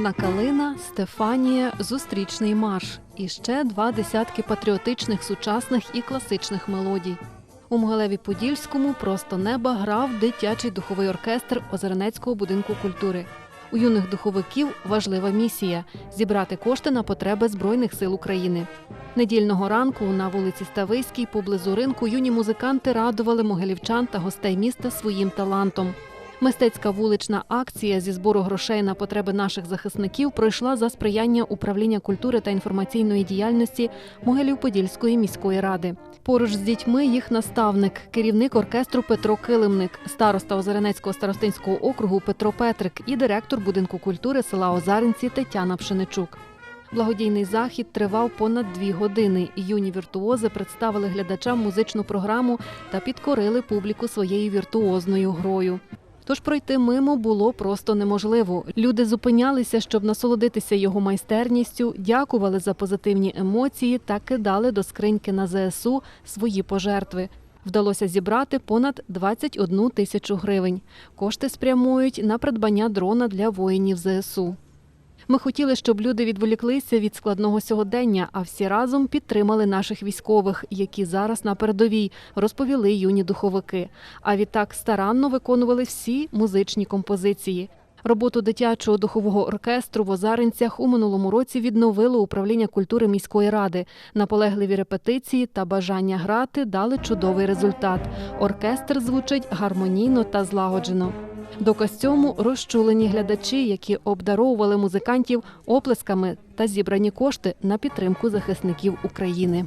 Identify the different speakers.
Speaker 1: Ірина, Стефанія, зустрічний марш і ще два десятки патріотичних, сучасних і класичних мелодій. У Могилеві Подільському просто неба грав дитячий духовий оркестр Озернецького будинку культури. У юних духовиків важлива місія зібрати кошти на потреби Збройних сил України. Недільного ранку на вулиці Ставиській поблизу ринку юні музиканти радували могилівчан та гостей міста своїм талантом. Мистецька вулична акція зі збору грошей на потреби наших захисників пройшла за сприяння управління культури та інформаційної діяльності Могилів-Подільської міської ради. Поруч з дітьми їх наставник, керівник оркестру Петро Килимник, староста Озеренецького старостинського округу Петро Петрик і директор будинку культури села Озаринці Тетяна Пшеничук. Благодійний захід тривав понад дві години. Юні віртуози представили глядачам музичну програму та підкорили публіку своєю віртуозною грою. Тож пройти мимо було просто неможливо. Люди зупинялися, щоб насолодитися його майстерністю, дякували за позитивні емоції та кидали до скриньки на ЗСУ свої пожертви. Вдалося зібрати понад 21 тисячу гривень. Кошти спрямують на придбання дрона для воїнів ЗСУ. Ми хотіли, щоб люди відволіклися від складного сьогодення, а всі разом підтримали наших військових, які зараз на передовій, розповіли юні духовики. А відтак старанно виконували всі музичні композиції. Роботу дитячого духового оркестру в Озаринцях у минулому році відновило управління культури міської ради. Наполегливі репетиції та бажання грати дали чудовий результат. Оркестр звучить гармонійно та злагоджено. Доказ цьому розчулені глядачі, які обдаровували музикантів оплесками та зібрані кошти на підтримку захисників України.